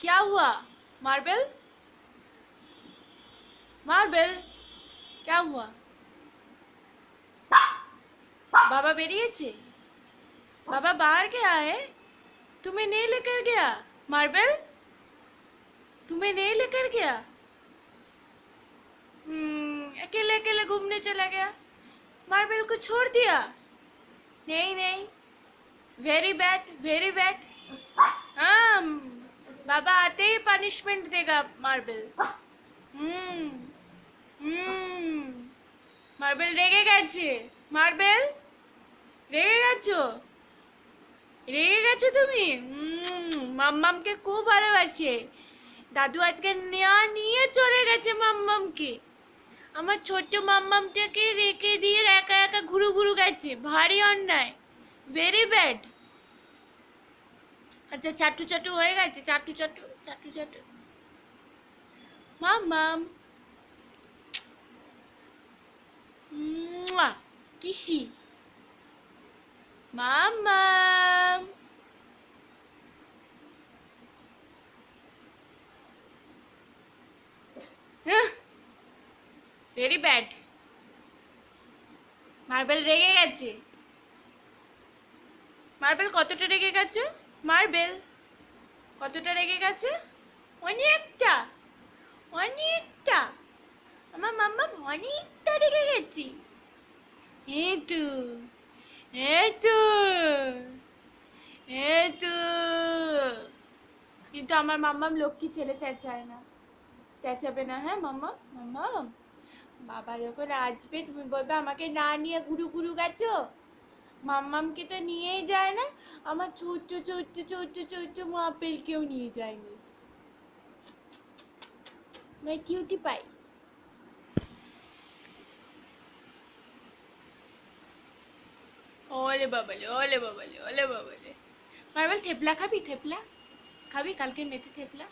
क्या हुआ? Marble? Marble क्या हुआ? बाबा बेरिएছে बाबा बाहर गया है? तुम्हें नहीं लेकर गया? मार्बल? तुम्हें नहीं लेकर गया? हम्म, अकेले अकेले घूमने चला गया। मार्बल को छोड़ दिया? नहीं नहीं। वेरी बैड वेरी बैड हाँ बाबा आते ही पनिशमेंट देगा मार्बल हम्म হুম মার্বেল রেগে গেছে মার্বেল রেগে গেছো রেগে গেছো তুমি উম, মাম্মামকে খুব ভালোবাসে দাদু আজকে নেওয়া নিয়ে চলে গেছে মাম্মামকে আমার ছোট্ট মাম্মামটাকে রেখে দিয়ে একা একা ঘুরু ঘুরু গেছে ভারী অন্যায় ভেরি ব্যাড আচ্ছা চাটু চাটু হয়ে গেছে, চাটু চাটু চাটু চাটু মাম্মাম Mwah. Kissy. Mamam. Very bad Marble রেগে গেছে মার্বেল কতটা রেগে গেছে মার্বেল। কতটা রেগে গেছে? অনেকটা। অনেকটা। আমার মাম্মা অনেকটা রেগে গেছি। এই তো এই তো এই তো কিন্তু আমার মাম্মাম লক্ষ্মী ছেলে চেঁচায় না। চেঁচাবে না হ্যাঁ মাম্মা মাম্মাম, বাবা যখন আসবে, তুমি বলবে আমাকে না নিয়ে গুরু গুরু গেছো? মাম্মামকে তো নিয়েই যায় না, আমার ছোট্ট ছোট্ট ছোট্ট ছোট্ট মা আপেলকেও নিয়ে যায়নি। মানে কিউটি পাই ওলে বাবালে ওলে বাবালে ওলে বাবালে। মার্বেল, থেপলা খাবি থেপলা? খাবি, কালকে মেথি থেপলা?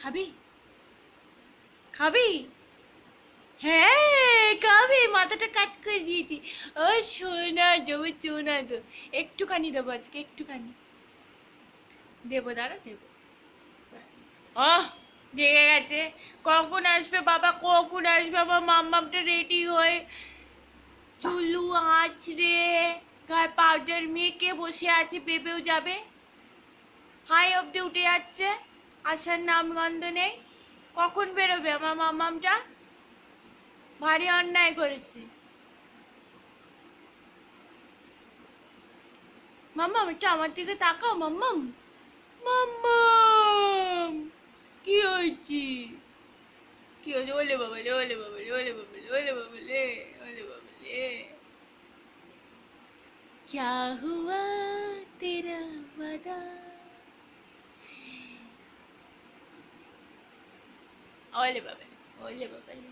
খাবি? খাবি? হ্যাঁ! খাবি মাথাটা কাট করে দিয়েছি? ও সোনা দেবো সোনা তো একটুখানি দেবো আজকে, একটুখানি। দেবো, দাঁড়া, দেবো। আহ রেগে গেছে। কখন আসবে বাবা? কখন আসবে? আমার মাম্মামটা রেডি হয়ে চুলু আঁচড়ে গায়ে পাউডার মেখে বসে আছে পেঁপেও যাবে? হাই অবধি উঠে যাচ্ছে। আসার নাম গন্ধ নেই। কখন বেরোবে আমার মাম্মামটা? ভারী অন্যায় করেছে মাম্মাম একটু আমার দিকে তাকাও মাম্মাম মাম্মাম কি হয়েছে কি হয়েছে ওলে বাবালে ওলে বাবালে ওলে বাবালে ওলে বাবালে ওলে বাবালে क्या हुआ तेरा वादा ओले बाबाले ओले बाबाले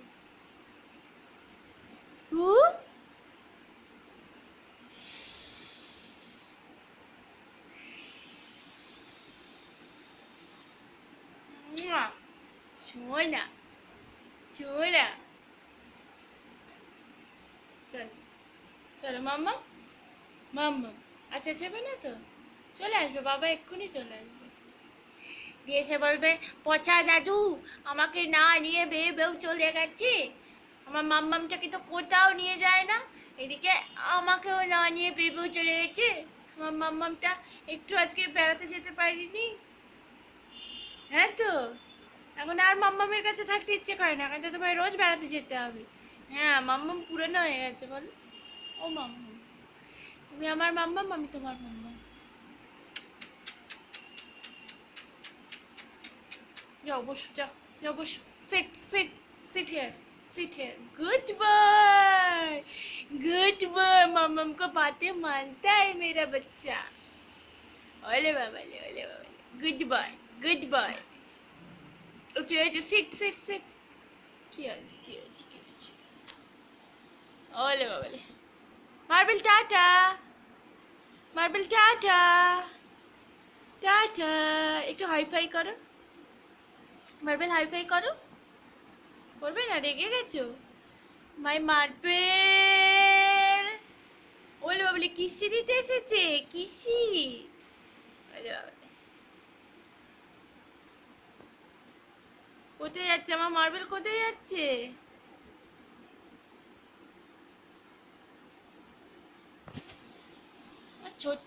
মুয়া সোনা সোনা চল মাম্মা মাম্মা আচ্ছা চেপে না তো। চলে আসবে, বাবা এক্ষুনি চলে আসবে। দিয়ে এসে বলবে, পচা দাদু, আমাকে না নিয়ে বেয়ে বেউ চলে গেছে। আমার মাম্মামটাকে তো কোথাও নিয়ে যায় না। এদিকে আমাকেও না নিয়ে বেয়ে চলে গেছে। আমার মাম্মামটা একটু আজকে বেড়াতে যেতে পারিনি। হ্যাঁ তো? এখন আর মাম্মামের কাছে থাকতে ইচ্ছে করে না। এখন তো তোমায় রোজ বেড়াতে যেতে হবে। হ্যাঁ মাম্মাম পুরনো হয়ে গেছে বল। ও মাম্মাম, তুমি আমার মাম্মাম, আমি তোমার মাম্মাম। যাও যাও যাও, বসো। Sit sit sit here sit here good boy good boy मम्मम को बातें मानता है मेरा बच्चा ओले बाबा ले ओले बाबा ले गुड बॉय गुड बॉय উঠে উঠে সিট সিট সিট কি আছে কি আছে কি আছে ওলে বাবালে Marble tata Marble tata tata একটু হাইফাই করো মার্বেল হাইফাই করো করবে না? রেগে গেছো? মাই মার্বেল ওলে বাবলি কিসি দিতে এসেছে? কিসি কোথায় যাচ্ছে? আমার মার্বেল কোথায় যাচ্ছে? ছোট্ট